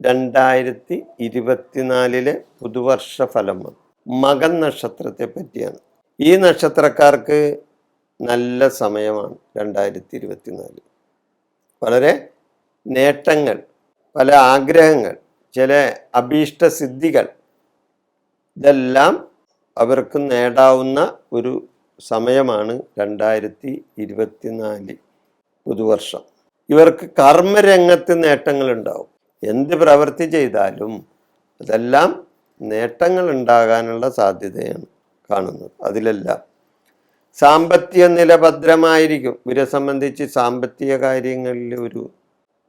രണ്ടായിരത്തി ഇരുപത്തിനാലിലെ പുതുവർഷ ഫലം മകൻ നക്ഷത്രത്തെ പറ്റിയാണ് ഈ നക്ഷത്രക്കാർക്ക് നല്ല സമയമാണ് രണ്ടായിരത്തി ഇരുപത്തിനാല് വളരെ നേട്ടങ്ങൾ പല ആഗ്രഹങ്ങൾ ചില അഭീഷ്ട സിദ്ധികൾ ഇതെല്ലാം അവർക്ക് നേടാവുന്ന ഒരു സമയമാണ് രണ്ടായിരത്തി ഇരുപത്തിനാല് പുതുവർഷം. ഇവർക്ക് കർമ്മരംഗത്ത് നേട്ടങ്ങൾ ഉണ്ടാവും എന്ത് പ്രവൃത്തി ചെയ്താലും അതെല്ലാം നേട്ടങ്ങൾ ഉണ്ടാകാനുള്ള സാധ്യതയാണ് കാണുന്നത്. അതിലെല്ലാം സാമ്പത്തിക നില ഭദ്രമായിരിക്കും. ഇവരെ സംബന്ധിച്ച് സാമ്പത്തിക കാര്യങ്ങളിൽ ഒരു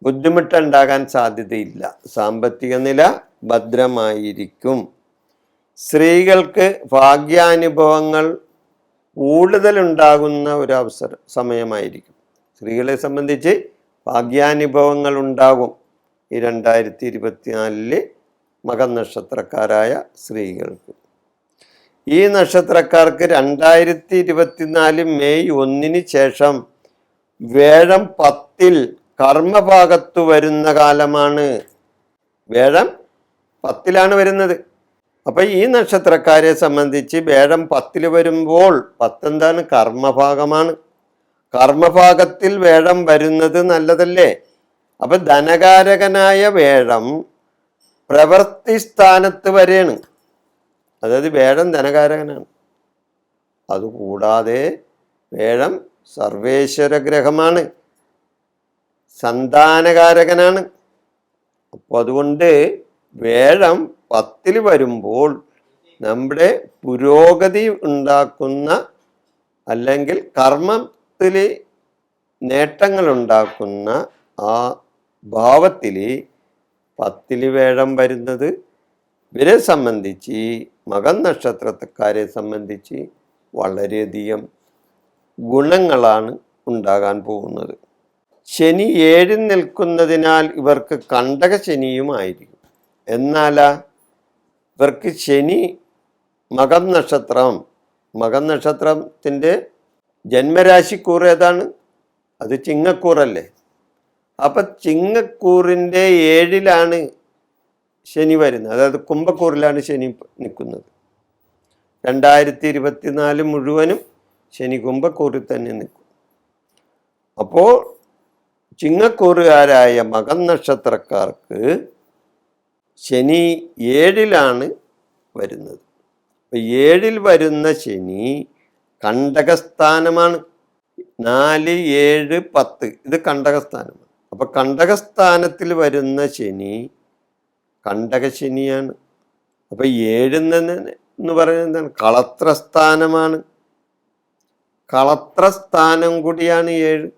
ബുദ്ധിമുട്ടുണ്ടാകാൻ സാധ്യതയില്ല. സാമ്പത്തിക നില ഭദ്രമായിരിക്കും. സ്ത്രീകൾക്ക് ഭാഗ്യാനുഭവങ്ങൾ കൂടുതലുണ്ടാകുന്ന ഒരു അവസര സമയമായിരിക്കും. സ്ത്രീകളെ സംബന്ധിച്ച് ഭാഗ്യാനുഭവങ്ങൾ ഉണ്ടാകും. ഈ രണ്ടായിരത്തി ഇരുപത്തിനാലിലെ മകൻ നക്ഷത്രക്കാരായ സ്ത്രീകൾക്ക്. ഈ നക്ഷത്രക്കാർക്ക് രണ്ടായിരത്തി ഇരുപത്തിനാല് മെയ് ഒന്നിന് ശേഷം വേഴം പത്തിൽ കർമ്മഭാഗത്ത് വരുന്ന കാലമാണ്. വേഴം പത്തിലാണ് വരുന്നത്. അപ്പം ഈ നക്ഷത്രക്കാരെ സംബന്ധിച്ച് വേഴം പത്തിൽ വരുമ്പോൾ പത്തെന്താണ്? കർമ്മഭാഗമാണ്. കർമ്മഭാഗത്തിൽ വേഴം വരുന്നത് നല്ലതല്ലേ? അപ്പൊ ധനകാരകനായ വേഴം പ്രവൃത്തി സ്ഥാനത്ത് വരെയാണ്. അതായത് വേഴം ധനകാരകനാണ്. അതുകൂടാതെ വേഴം സർവേശ്വര ഗ്രഹമാണ് സന്താനകാരകനാണ്. അപ്പോൾ അതുകൊണ്ട് വേഴം പത്തിൽ വരുമ്പോൾ നമ്മുടെ പുരോഗതി ഉണ്ടാക്കുന്ന അല്ലെങ്കിൽ കർമ്മത്തിൽ നേട്ടങ്ങൾ ഉണ്ടാക്കുന്ന ആ ഭാവത്തിൽ പത്തിൽ വേഴം വരുന്നത് ഇവരെ സംബന്ധിച്ച് മകൻ നക്ഷത്രക്കാരെ സംബന്ധിച്ച് വളരെയധികം ഗുണങ്ങളാണ് ഉണ്ടാകാൻ പോകുന്നത്. ശനി ഏഴിൽ നിൽക്കുന്നതിനാൽ ഇവർക്ക് കണ്ടക ശനിയുമായിരിക്കും എന്നാലാ ഇവർക്ക് ശനി മകം നക്ഷത്രം മകം നക്ഷത്രത്തിന്റെ ജന്മരാശിക്കൂർ ഏതാണ്? അത് ചിങ്ങക്കൂറല്ലേ? അപ്പം ചിങ്ങക്കൂറിന്റെ ഏഴിലാണ് ശനി വരുന്നത്. അതായത് കുംഭക്കൂറിലാണ് ശനി നിൽക്കുന്നത്. രണ്ടായിരത്തി ഇരുപത്തിനാല് മുഴുവനും ശനി കുംഭക്കൂറിൽ തന്നെ നിൽക്കും. അപ്പോൾ ചിങ്ങക്കൂറുകാരായ മകൻ നക്ഷത്രക്കാർക്ക് ശനി ഏഴിലാണ് വരുന്നത്. അപ്പം ഏഴിൽ വരുന്ന ശനി കണ്ടകസ്ഥാനമാണ്. നാല് ഏഴ് പത്ത്. ഇത് കണ്ടകസ്ഥാനമാണ്. അപ്പൊ കണ്ടകസ്ഥാനത്തിൽ വരുന്ന ശനി കണ്ടകശനിയാണ്. അപ്പൊ ഏഴെന്ന് എന്ന് പറയുന്നത് കളത്രസ്ഥാനമാണ്. കളത്രസ്ഥാനം കൂടിയാണ് ഏഴ്.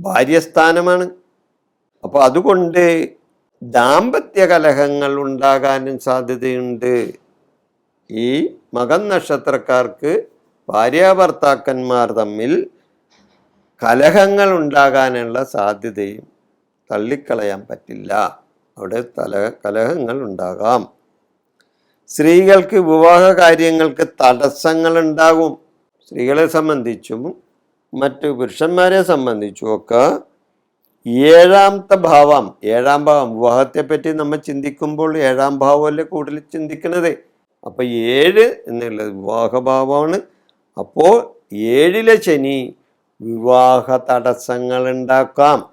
ഭാര്യസ്ഥാനമാണ്. അപ്പോൾ അതുകൊണ്ട് ദാമ്പത്യ കലഹങ്ങൾ ഉണ്ടാകാനും സാധ്യതയുണ്ട്. ഈ മകൻ നക്ഷത്രക്കാർക്ക് ഭാര്യാഭർത്താക്കന്മാർ തമ്മിൽ കലഹങ്ങൾ ഉണ്ടാകാനുള്ള സാധ്യതയും തള്ളിക്കളയാൻ പറ്റില്ല. അവിടെ തല കലഹങ്ങൾ ഉണ്ടാകാം. സ്ത്രീകൾക്ക് വിവാഹ കാര്യങ്ങൾക്ക് തടസ്സങ്ങൾ ഉണ്ടാകും. സ്ത്രീകളെ സംബന്ധിച്ചും മറ്റു പുരുഷന്മാരെ സംബന്ധിച്ചും ഒക്കെ ഏഴാമത്തെ ഭാവം ഏഴാം ഭാവം. വിവാഹത്തെ പറ്റി നമ്മൾ ചിന്തിക്കുമ്പോൾ ഏഴാം ഭാവമല്ലേ കൂടുതൽ ചിന്തിക്കുന്നത്? അപ്പോൾ ഏഴ് എന്നുള്ളത് വിവാഹഭാവമാണ്. അപ്പോൾ ഏഴിലെ ശനി വിവാഹ തടസ്സങ്ങൾ ഉണ്ടാക്കാം.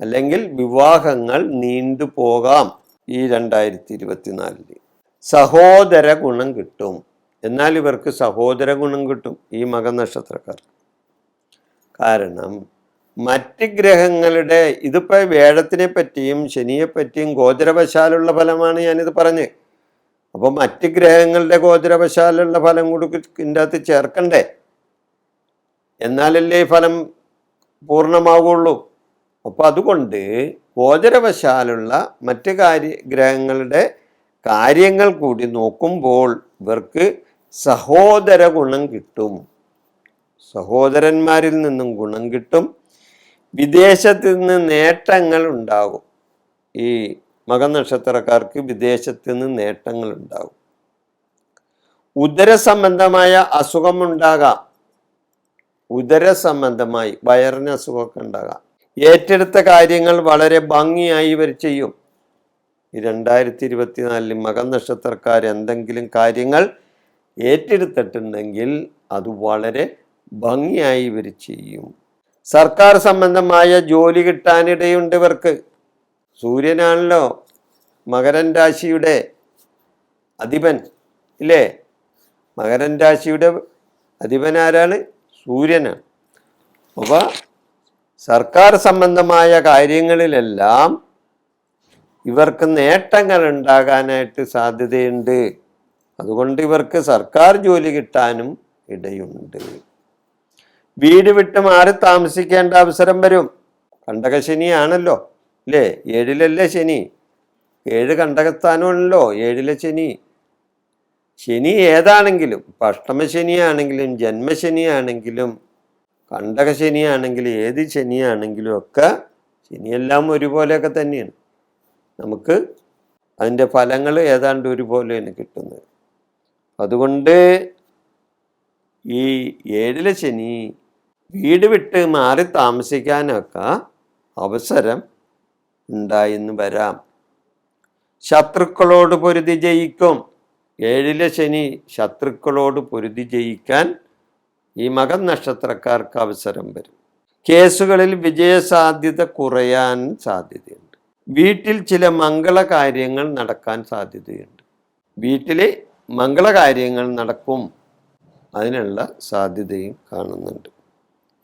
അല്ലെങ്കിൽ വിവാഹങ്ങൾ നീണ്ടുപോകാം ഈ രണ്ടായിരത്തി ഇരുപത്തിനാലിൽ സഹോദര ഗുണം കിട്ടും. എന്നാൽ ഇവർക്ക് സഹോദര ഗുണം കിട്ടും ഈ മകനക്ഷത്രക്കാർ കാരണം മറ്റ് ഗ്രഹങ്ങളുടെ ഇതിപ്പോൾ വേഴത്തിനെ പറ്റിയും ശനിയെ പറ്റിയും ഗോചരവശാലുള്ള ഫലമാണ് ഞാനിത് പറഞ്ഞ്. അപ്പോൾ മറ്റ് ഗ്രഹങ്ങളുടെ ഗോചരവശാലുള്ള ഫലം കൂടി ഇതിന്റെ അകത്ത് ചേർക്കണ്ടേ? എന്നാലല്ലേ ഈ ഫലം പൂർണമാവുള്ളൂ. അപ്പോൾ അതുകൊണ്ട് ഗോചരവശാലുള്ള മറ്റ് കാര്യ ഗ്രഹങ്ങളുടെ കാര്യങ്ങൾ കൂടി നോക്കുമ്പോൾ ഇവർക്ക് സഹോദര ഗുണം കിട്ടും. സഹോദരന്മാരിൽ നിന്നും ഗുണം കിട്ടും. വിദേശത്ത് നിന്ന് നേട്ടങ്ങൾ ഉണ്ടാകും. ഈ മകനക്ഷത്രക്കാർക്ക് വിദേശത്ത് നിന്ന് നേട്ടങ്ങൾ ഉണ്ടാകും. ഉദര സംബന്ധമായ അസുഖമുണ്ടാകാം ഉദര സംബന്ധമായി വയറിന് അസുഖമൊക്കെ ഉണ്ടാകാം. ഏറ്റെടുത്ത കാര്യങ്ങൾ വളരെ ഭംഗിയായി ഇവർ ചെയ്യും. രണ്ടായിരത്തി ഇരുപത്തിനാലിൽ മകം നക്ഷത്രക്കാർ എന്തെങ്കിലും കാര്യങ്ങൾ ഏറ്റെടുത്തിട്ടുണ്ടെങ്കിൽ അത് വളരെ ഭംഗിയായി ഇവർ ചെയ്യും. സർക്കാർ സംബന്ധമായ ജോലി കിട്ടാനിടയുണ്ട് ഇവർക്ക്. സൂര്യനാണല്ലോ മകരൻ രാശിയുടെ അധിപൻ ഇല്ലേ? മകരൻ രാശിയുടെ അധിപൻ ആരാണ്? സൂര്യനാണ്. അപ്പോൾ സർക്കാർ സംബന്ധമായ കാര്യങ്ങളിലെല്ലാം ഇവർക്ക് നേട്ടങ്ങൾ ഉണ്ടാകാനായിട്ട് സാധ്യതയുണ്ട്. അതുകൊണ്ട് ഇവർക്ക് സർക്കാർ ജോലി കിട്ടാനും ഇടയുണ്ട്. വീട് വിട്ട് മാറി താമസിക്കേണ്ട അവസരം വരും. കണ്ടക ശനിയാണല്ലോ അല്ലേ? ഏഴിലല്ലേ ശനി? ഏഴ് കണ്ടകസ്ഥാനമാണല്ലോ ഏഴിലെ ശനി. ശനി ഏതാണെങ്കിലും അഷ്ടമശനിയാണെങ്കിലും ജന്മശനിയാണെങ്കിലും കണ്ടകശനിയാണെങ്കിലും ഏത് ശനിയാണെങ്കിലും ഒക്കെ ശനിയെല്ലാം ഒരുപോലെയൊക്കെ തന്നെയാണ്. നമുക്ക് അതിന്റെ ഫലങ്ങൾ ഏതാണ്ട് ഒരുപോലെയാണ് കിട്ടുന്നത്. അതുകൊണ്ട് ഈ ഏഴിലെ ശനി വീട് വിട്ട് മാറി താമസിക്കാനൊക്കെ അവസരം ഉണ്ടായിന്ന് വരാം. ശത്രുക്കളോട് പൊരുതി ജയിക്കും. ഏഴിലെ ശനി ശത്രുക്കളോട് പൊരുതി ജയിക്കാൻ ഈ മകൻ നക്ഷത്രക്കാർക്ക് അവസരം വരും. കേസുകളിൽ വിജയസാധ്യത കുറയാൻ സാധ്യതയുണ്ട്. വീട്ടിൽ ചില മംഗളകാര്യങ്ങൾ നടക്കാൻ സാധ്യതയുണ്ട്. വീട്ടിൽ മംഗളകാര്യങ്ങൾ നടക്കും അതിനുള്ള സാധ്യതയും കാണുന്നുണ്ട്.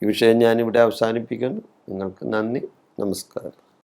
ഈ വിഷയം ഞാനിവിടെ അവസാനിപ്പിക്കുന്നു. നിങ്ങൾക്ക് നന്ദി. നമസ്കാരം.